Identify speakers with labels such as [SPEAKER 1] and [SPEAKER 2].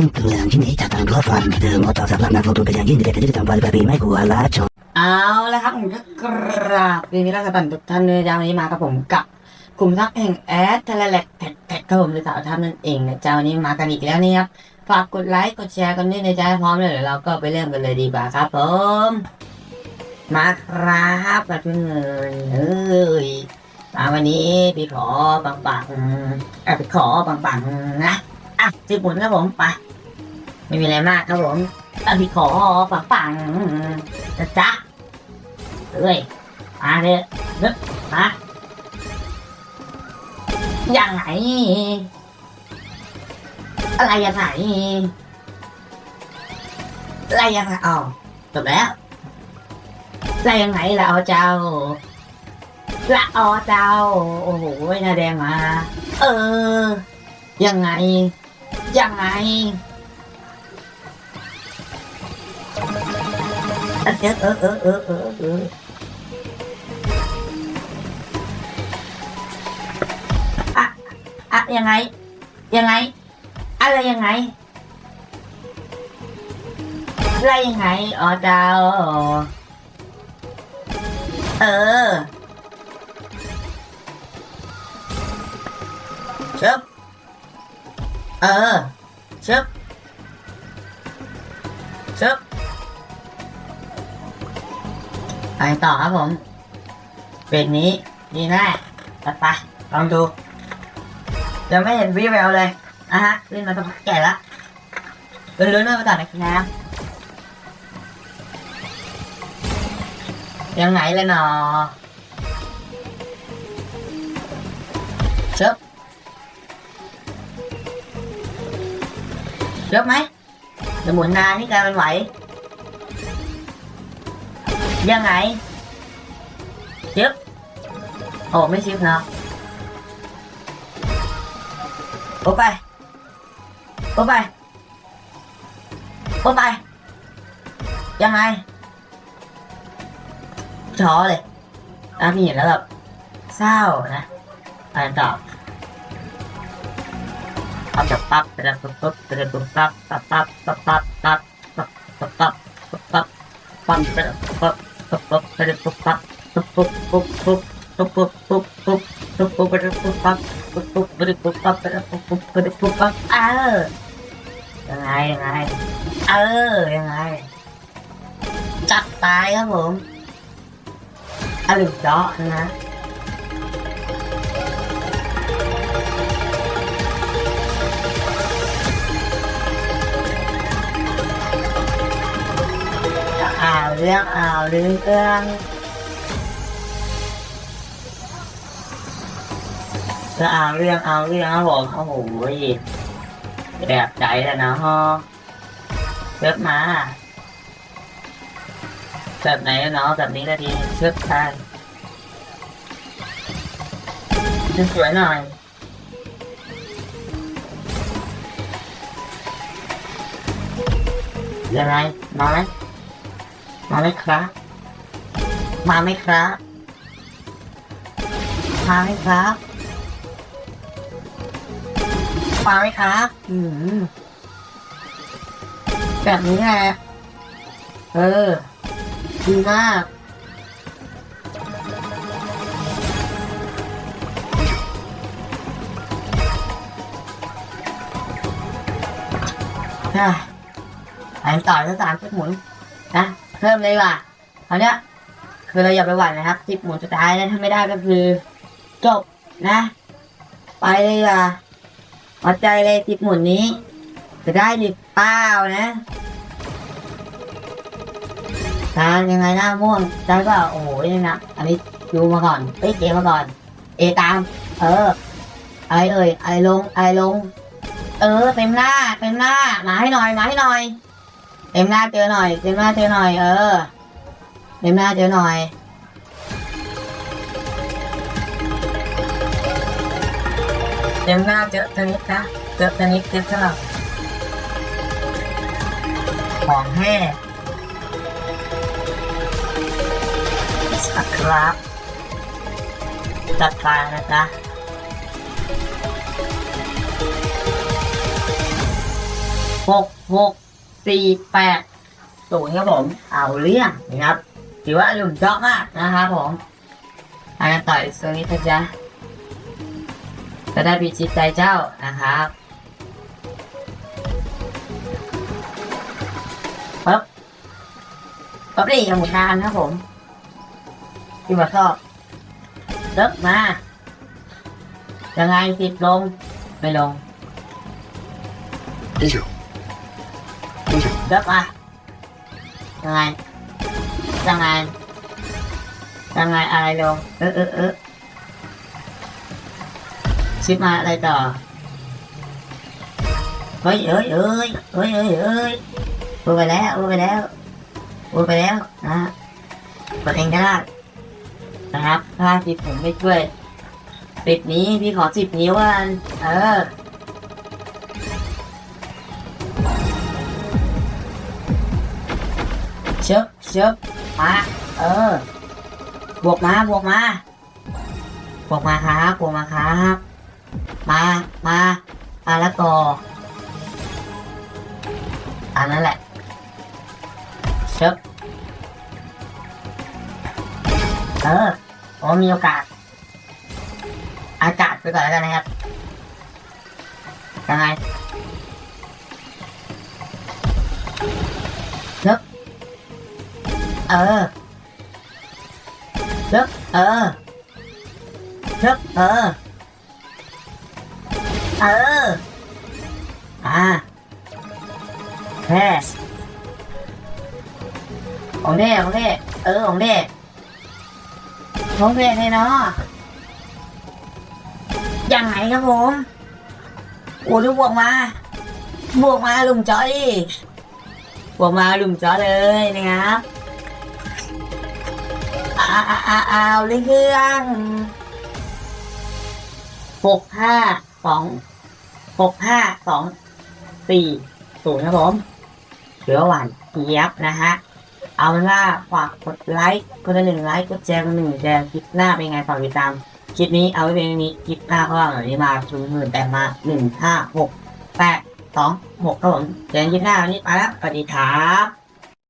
[SPEAKER 1] คำเตือนที่นี้จะต้องรับฟังเตือนเหมาะต่อสำหรับนักลงทุนเป็นอย่างยิ่งที่เป็นกิจกรรมบริการไม่ควรละชน
[SPEAKER 2] เอาละครับผมก็กราบยินดีต้อนรับทุกท่านเลยจ้าวันนี้มากับผมกับกลุ่มทักแห่งแอดทะเลแลกแท็กแท็กครับผมหรือสาวทำนั่นเองนะจ้าวันนี้มากันอีกแล้วนี่ครับฝากกดไลค์กดแชร์กันด้วยนะจ้าพร้อมเลยเดี๋ยวเราก็ไปเริ่มกันเลยดีกว่าครับผมมาครับกับทุกเงินเอ้ยมาวันนี้พี่ขอปังปังเออพี่ขอปังปังนะอะจีบหมุนครับผมไป ไม่มีอะไรมากครับผมอะพี่ขอปังปังๆนะจ๊ะเอ้ยมาเลยนึกมาอย่างไหน อะไรอย่างไหนอะไรยังไงอ๋อจบแล้วอะไรยังไงละเอเจ้าละเอเจ้า โอ้โหหน้าแดงมา เออ ยังไง ยังไง เออเออเออเออเออเอออะยังไง ยังไง อะไรยังไง อะไรยังไงอ๋อเจ้าเออชึบเออชึบชึบ ไปต่อครับผมเป็นนี้ดีแน่จัดไปลองดูยังไม่เห็นวิวแววเลยนะฮะเล่นมาสักพักใหญ่ละเลื่อนๆไปก่อนนะครับยังไงเลยเนาะเชิบเชิบไหมจะหมุนนานนี่กายเป็นไหว ยังไงชิบโอ้ไม่ชิบเนาะโอไปโอไปโอไป ยังไงช้อเลยอะพี่เห็นแล้วแบบเศร้านะอ่านต่อปั๊บจับปั๊บไปแล้วปุ๊บปุ๊บไปแล้วปุ๊บปั๊บปั๊บปั๊บปั๊บปั๊บปั๊บปั๊บปั๊บปั๊บปั๊บปั๊บปแล้วปั๊บปั๊บปั๊บไปแล้วปุ๊บปั๊บปุ๊บปุ๊บปุ๊บปุ๊บปุ๊บปุ๊บปุ๊บปุ๊บ เออยังไงยังไงเออยังไงจับตายครับผมอรุณเดาะนะาวเรื่องอ่าวเรื่องเรื่องก็เอาเรื่องเอาเรื่องครับผมโอ้โหแบบใจแล้วนะฮะเชิดมาแบบไหนเนาะแบบนี้ก็ดีเชิดไปสวยหน่อยยังไงมาไหม มาไหมครับ มาไหมครับ มาไหมครับ มาไหมครับ อืมแบบนี้แหละ เออดีมากอะไปต่อที่สามสิบหมุนนะ เพิ่มเลยว่ะคราวเนี้ยคือเราอย่าไปหวั่นนะครับสิบหมุนสุดท้ายนะถ้าไม่ได้ก็คือ จบนะ ไปเลยว่ะวัดใจเลยสิบหมุนนี้ จะได้หรือเปล่านะทานยังไงหน้าม่วงได้เปล่าโอ้โหนี่นะอันนี้ดูมาก่อนเอ้ยเอมาก่อน เอตาม เออไรเอ่ยไรลงไรลง เออเต็มหน้าเต็มหน้ามาให้หน่อยมาให้หน่อย เต็มหน้าเจอหน่อย เต็มหน้าเจอหน่อย เออ เต็มหน้าเจอหน่อย เต็มหน้าเจอตัวนี้นะ เจอตัวนี้เจอเท่าของแห้สักครับจัดไปนะจ๊ะหกหก สี่แปดศูนย์ครับผม เอาเรื่องนะครับถือว่าหลุมเจาะมากนะครับผมอากันต่ออีกสักนิดนจ๊ะจะได้พิชิตใจเจ้านะครับปั๊บปั๊บนี่กับหมุนนานครับผมที่มาชอบเลิกมายังไงติดลง ไม่ลง Được rồi Ra ngoài Ra ngoài Ra ngoài ai luôn Ừ ừ ừ Ship ma ở đây tờ Ôi ơi ơi Ôi ơi ơi Ui ไปแล้วอุ้ยไปแล้วอุ้ยไปแล้วนะกดเองก็ได้นะครับถ้าจิตผมไม่ช่วยปิดนี้พี่ขอสิบนิ้วว่าเออ เชิบมาเออ บวกมาบวกมา บวกมาครับบวกมาครับ มามามาแล้วก็อันนั้นแหละเชิบเออโอ้มีโอกาส อากาศไปก่อนแล้วกันนะครับยังไง เออลึกเออลึกเออ เออ อ่าแค่ของเด้ของเด้เออของเด้ของเด้เลยเนาะยังไงครับผมโอ้ดูบวกมาบวกมาลุมจอดิบวกมาลุมจอเลยนะครับ อ้าวอ้าวเรื่องหกห้าสองหกห้าสองสี่ศูนย์ครับผมเสือหวานเทียบนะฮะ เอาเป็นว่าฝากกดไลค์กดละหนึ่งไลค์กดแชร์กดหนึ่งแชร์คลิปหน้าเป็นไงฝากติดตามคลิปนี้เอาไว้เป็นนี้คลิปหน้าก็แบบนี้มาถึงหมื่นแต่มาหนึ่งห้าหกแปดสองหกครับผมเจอกันคลิปหน้าวันนี้ไปแล้วสวัสดีครับ